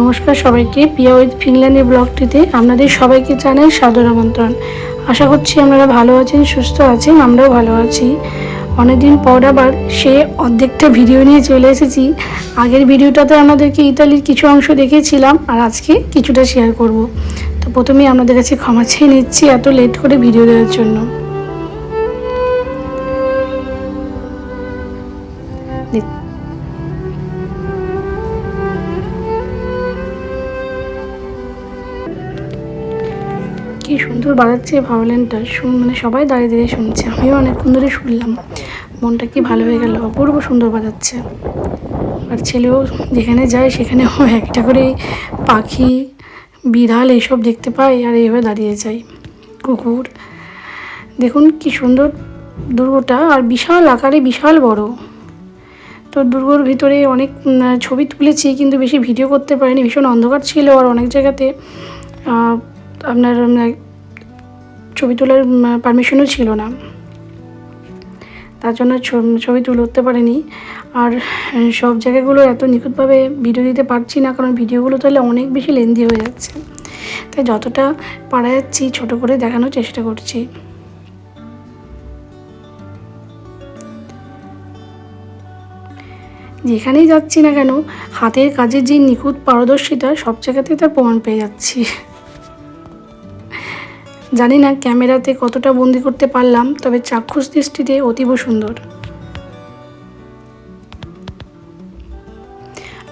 নমস্কার সবাইকে। পিয়া উইথ ফিনল্যান্ডের ব্লগটিতে আপনাদের সবাইকে জানাই সাদর আমন্ত্রণ। আশা করছি আপনারা ভালো আছেন, সুস্থ আছেন, আমরাও ভালো আছি। অনেকদিন পর আবার সে অর্ধেকটা ভিডিও নিয়ে চলে এসেছি। আগের ভিডিওটাতে আপনাদেরকে ইতালির কিছু অংশ দেখিয়েছিলাম আর আজকে কিছুটা শেয়ার করব। তো প্রথমেই আপনাদের কাছে ক্ষমা চেয়ে নিচ্ছি এত লেট করে ভিডিও দেওয়ার জন্য। কি সুন্দর বাজাচ্ছে ভায়োলিনটা শুন মানে সবাই দাঁড়িয়ে দাঁড়িয়ে শুনছে। আমিও অনেকক্ষণ ধরে শুনলাম। মনটা কি ভালো হয়ে গেল। অপূর্ব সুন্দর বাজাচ্ছে। আর ছেলেও যেখানে যায় সেখানেও একটা করে পাখি, বিড়াল এইসব দেখতে পাই আর এইভাবে দাঁড়িয়ে যাই কুকুর। দেখুন কি সুন্দর দুর্গটা। আর বিশাল আকারে বিশাল বড়। তো দুর্গর ভিতরে অনেক ছবি তুলেছি কিন্তু বেশি ভিডিও করতে পারিনি। ভীষণ অন্ধকার ছিল আর অনেক জায়গাতে আপনার ছবি তোলার পারমিশনও ছিল না। তার জন্য ছবি তুলে উঠতে পারিনি। আর সব জায়গাগুলো এত নিখুঁতভাবে ভিডিও দিতে পারছি না, কারণ ভিডিওগুলো তাহলে অনেক বেশি লেন্দি হয়ে যাচ্ছে। তাই যতটা পারা যাচ্ছি, ছোটো করে দেখানোর চেষ্টা করছি। যেখানেই যাচ্ছি না কেন, হাতের কাজের যে নিখুঁত পারদর্শিতা, সব জায়গাতেই তার প্রমাণ পেয়ে যাচ্ছি। জানি না ক্যামেরাতে কতটা বন্দি করতে পারলাম, তবে চাক্ষুষ দৃষ্টিতে অতীব সুন্দর।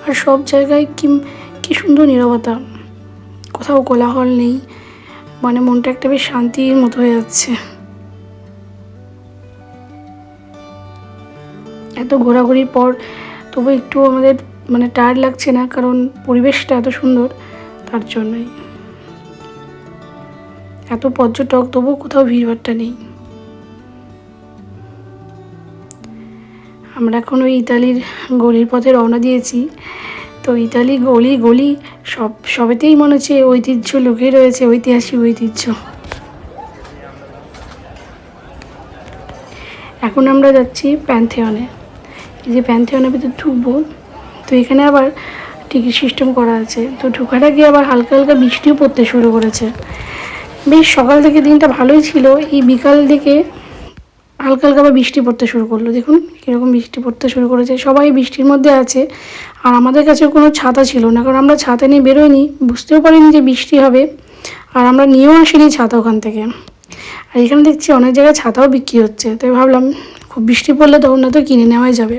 আর সব জায়গায় কি কি সুন্দর নীরবতা। কোথাও কোলাহল নেই মানে মনটা একটা বেশ শান্তির মতো হয়ে যাচ্ছে। এত ঘোরাঘুরির পর তবু একটু আমাদের মানে টায়ার লাগছে না, কারণ পরিবেশটা এত সুন্দর, তার জন্যই। এত পর্যটক তবুও কোথাও ভিড়ভাট্টা নেই। আমরা এখন ওই ইতালির গলির পথে রওনা দিয়েছি। তো ইতালি গলি গলি সব, সবেতেই মনে হচ্ছে ঐতিহ্য লুকিয়ে রয়েছে, ঐতিহাসিক ঐতিহ্য। এখন আমরা যাচ্ছি প্যান্থেয়নে এই যে প্যান্থেয়নের ভিতরে ঢুকবো, তো এখানে আবার টিকিট সিস্টেম করা আছে। তো ঢোকার আগে আবার হালকা হালকা বৃষ্টিও পড়তে শুরু করেছে। বেশ সকাল থেকে দিনটা ভালোই ছিল। এই বিকাল দিকে হালকা হালকা আবার বৃষ্টি পড়তে শুরু করল। দেখুন কীরকম বৃষ্টি পড়তে শুরু করেছে। সবাই বৃষ্টির মধ্যে আছে। আর আমাদের কাছে কোনো ছাতা ছিল না, কারণ আমরা ছাতা নিয়ে বেরোইনি বুঝতেও পারিনি যে বৃষ্টি হবে। আর আমরা নিয়েও আসিনি ছাতা ওখান থেকে। আর এখানে দেখছি অনেক জায়গায় ছাতাও বিক্রি হচ্ছে। তাই ভাবলাম, খুব বৃষ্টি পড়লে তখন না তো কিনে নেওয়াই যাবে।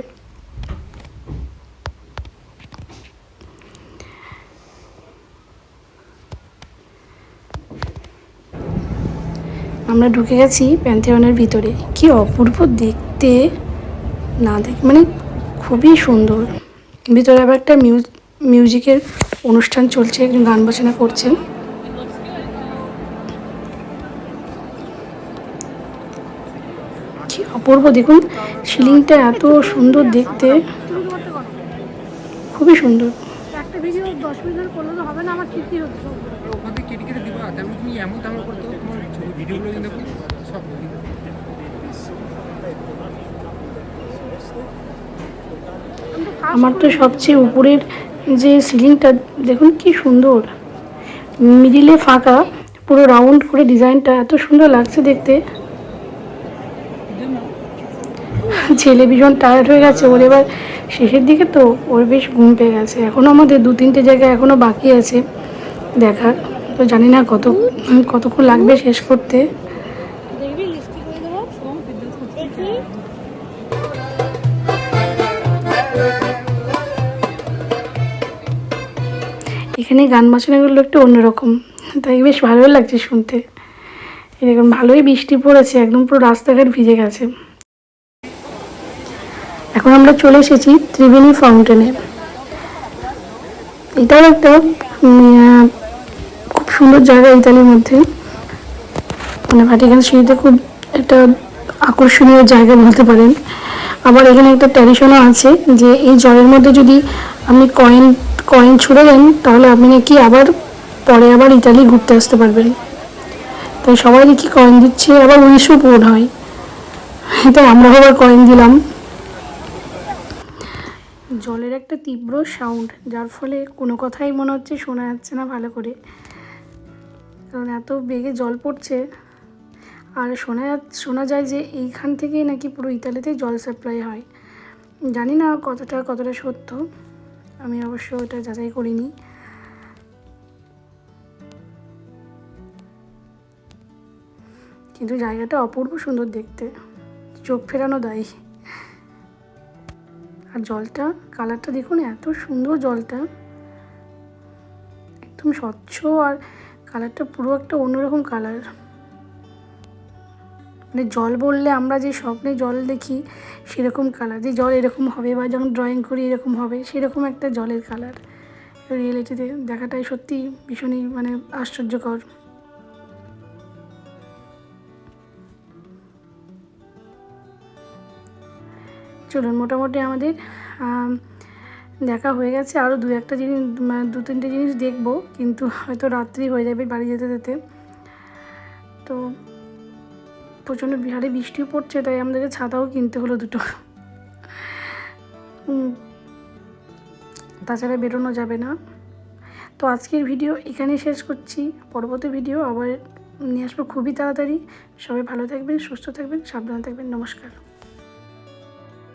আমরা ঢুকে গেছি প্যান্থিয়নের ভিতরে। কি অপূর্ব দেখতে। না দেখ মানে খুবই সুন্দর। ভিতরে আবার একটা মিউজ মিউজিকের অনুষ্ঠান চলছে একজন গান বাজনা করছেন। কি অপূর্ব দেখুন সিলিংটা এত সুন্দর দেখতে। খুবই সুন্দর। একটা ভিডিও দশ মিনিট করলে তো হবে না আমার ঠিকই হচ্ছে? ওখান থেকে কেটে কেটে দিবা তুমি এমন করতে তোমার সব আমার তো সবচেয়ে উপরের যে সিলিংটা, দেখুন কি সুন্দর। মিডিলে ফাঁকা, পুরো রাউন্ড করে ডিজাইনটা এত সুন্দর লাগছে দেখতে। ছেলে ভীষণ টায়ার্ড হয়ে গেছে, ওর এবার শেষের দিকে তো ওর বেশ ঘুম পেয়ে গেছে। এখনও আমাদের দু তিনটে জায়গা এখনও বাকি আছে দেখার। তো জানি না কত কতক্ষণ লাগবে শেষ করতে। এখানে গান বাজনাগুলো একটু অন্যরকম। তাই বেশ ভালোই লাগছে শুনতে। এরকম ভালোই বৃষ্টি পড়েছে একদম পুরো রাস্তাঘাট ভিজে গেছে। এখন আমরা চলে এসেছি ত্রিবেণী ফাউন্টেনে এটাও একটা সুন্দর জায়গা ইতালির মধ্যে। মানে ভাটিকান সিটিতে খুব একটা আকর্ষণীয় জায়গা বলতে পারেন। আবার এখানে একটা ট্র্যাডিশনও আছে যে এই জলের মধ্যে যদি আপনি কয়েন কয়েন ছুড়ে দেন, তাহলে আপনি নাকি আবার পরে আবার ইতালি ঘুরতে আসতে পারবেন। তাই সবাই দেখি কয়েন দিচ্ছে? আবার উনিশশো পূরণ হয়। তাই আমরাও আবার কয়েন দিলাম। জলের একটা তীব্র সাউন্ড যার ফলে কোনো কথাই মনে হচ্ছে, শোনা যাচ্ছে না ভালো করে। কারণ এত বেগে জল পড়ছে। আর শোনা শোনা যায় যে এইখান থেকেই নাকি পুরো ইতালিতে জল সাপ্লাই হয়। জানি না কতটা কতটা সত্য। আমি অবশ্য ওটা যাচাই করিনি। কিন্তু জায়গাটা অপূর্ব সুন্দর দেখতে। চোখ ফেরানো দেয়। আর জলটা কালারটা দেখুন, এত সুন্দর জলটা। একদম স্বচ্ছ আর কালারটা পুরো একটা অন্যরকম কালার। মানে জল বললে আমরা যে স্বপ্নে জল দেখি সেরকম কালার। যে জল এরকম হবে বা যখন ড্রয়িং করি এরকম হবে সেরকম একটা জলের কালার। রিয়েলিটিতে দেখাটাই সত্যি ভীষণই মানে আশ্চর্যকর। চলুন মোটামুটি আমাদের আম, দেখা হয়ে গেছে আরও দু একটা জিনিস মানে দু তিনটে জিনিস দেখব, কিন্তু হয়তো রাত্রি হয়ে যাবে বাড়ি যেতে যেতে। তো প্রচণ্ড বিহারে বৃষ্টিও পড়ছে, তাই আমাদেরকে ছাতাও কিনতে হলো দুটো। তাছাড়া বেরোনো যাবে না। তো আজকের ভিডিও এখানেই শেষ করছি। পরবর্তী ভিডিও আবার নিয়ে আসব খুবই তাড়াতাড়ি। সবাই ভালো থাকবেন, সুস্থ থাকবেন, সাবধানে থাকবেন। নমস্কার।